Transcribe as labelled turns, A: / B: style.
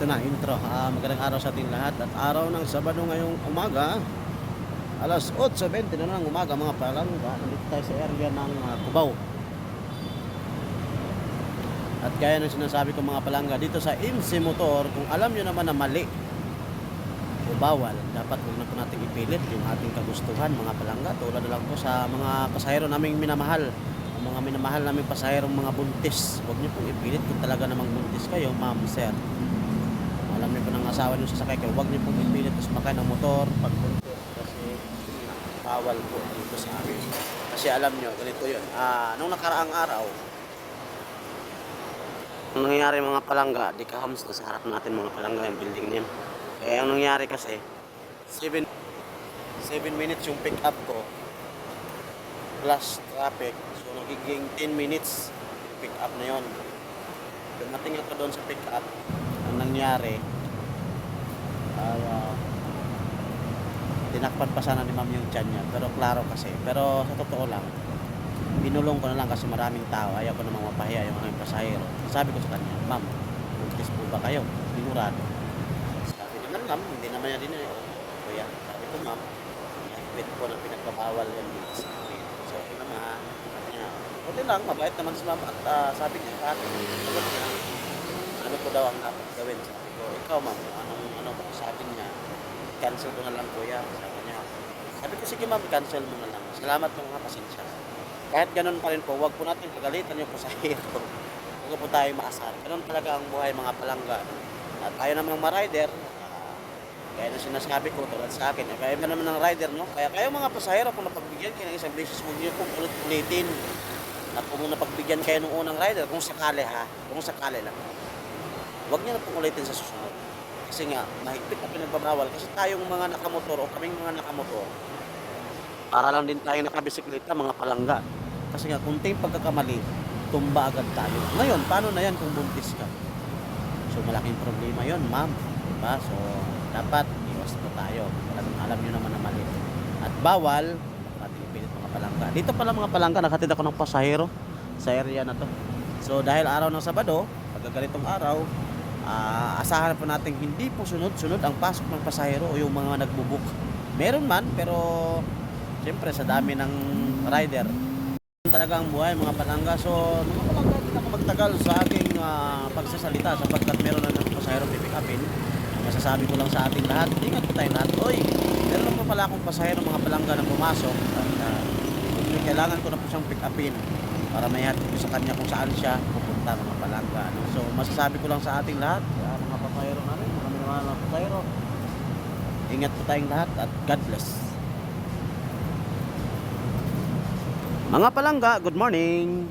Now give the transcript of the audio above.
A: ito na, intro. Ah, magandang araw sa ating lahat. At araw ng Sabado ngayong umaga, alas 8.20 na ng umaga mga palangga. Nandito tayo sa area ng ah, Cubao. At gaya ng sinasabi ko mga palangga, dito sa IMSI Motor, kung alam nyo naman na mali o bawal, dapat huwag na po natin ipilit yung ating kagustuhan mga palangga. Tulad lang po sa mga pasahero naming minamahal mga minamahal namin pasahero mga buntis. Huwag niyo pong ipilit kung talaga namang buntis kayo, ma'am, sir. Alam niyo po ng asawa niyo sasakay kayo, huwag niyo pong ipilit na sumakay ng motor pag kasi bawal po dito sa amin. Kasi alam niyo, ganito yun. Ah, nung nakaraang araw, ang nangyayari mga palangga, di ka hams na sa harap natin mga palangga yung building name. Eh, ang nangyari kasi, 7 7 minutes yung pick up ko plus traffic. So, nagiging 10 minutes pick up na yon. Dumating ako doon sa pick up. Ang nangyari, ay, ah, tinakpan pa sana ni ma'am yung tiyan niya. Pero klaro kasi. Pero sa totoo lang, binulong ko na lang kasi maraming tao. Ayaw ko namang mapahiya yung aming pasahero. Sabi ko sa kanya, ma'am, buntis po ba kayo? Sigurado. Sabi naman, ma'am, hindi naman niya din eh. Kuya, sabi ko, ma'am, higpit po na pinagbabawal yan dito sa amin. So, okay naman. Okay lang, mabait naman si ma'am. At ah, sabi niya, sabi sagot po daw ang dapat gawin? Sabi ko, ikaw ma'am, anong, ano ba? Sabi niya, cancel ko na lang kuya. Sabi niya, sabi ko, sige ma'am, cancel mo na lang. Salamat po mga pasensya. Kahit ganun pa rin po, wag po natin pagalitan yung pasahero. Huwag po tayo maasar. Ganun talaga ang buhay mga palangga. At ayaw namang ma-rider, ah, kaya na sinasabi ko tulad sa akin, eh, kaya ba naman ng rider, no? Kaya kayo mga pasahero, kung napagbigyan kayo ng isang beses, huwag niyo pong ulit-ulitin. At kung napagbigyan kayo ng unang rider, kung sakali ha, kung sakali lang, huwag niyo na pong ulitin sa susunod. Kasi nga, mahigpit na pinagbabawal. Kasi tayong mga nakamotor o kaming mga nakamotor, para lang din tayo nakabisikleta, mga palangga. Kasi nga, kunting pagkakamali, tumba agad tayo. Ngayon, paano na yan kung buntis ka? So, malaking problema yon ma'am. Diba? So, dapat iwas po tayo. Talagang alam nyo naman na mali. At bawal, ating ipilit mga palangga. Dito pala mga palangga, nakatid ako ng pasahero sa area na to. So, dahil araw ng Sabado, pagkaganitong araw, ah, asahan po natin hindi po sunod-sunod ang pasok ng pasahero o yung mga nagbubuk. Meron man, pero siyempre sa dami ng rider, talaga ang buhay mga palangga. So, hindi ako magtagal sa aking ah, pagsasalita sapagkat meron na ng pasahero pipick upin. Masasabi ko lang sa ating lahat, ingat po tayo lahat. Oy, meron pa pala akong pasahero mga palangga na pumasok at ah, kailangan ko na po siyang pick upin para may hatid ko sa kanya kung saan siya pupunta mga palangga. No? So, masasabi ko lang sa ating lahat, ah, mga pasahero namin, mga mga mga pasahero, ingat po tayong lahat at God bless. Mga palangga, good morning.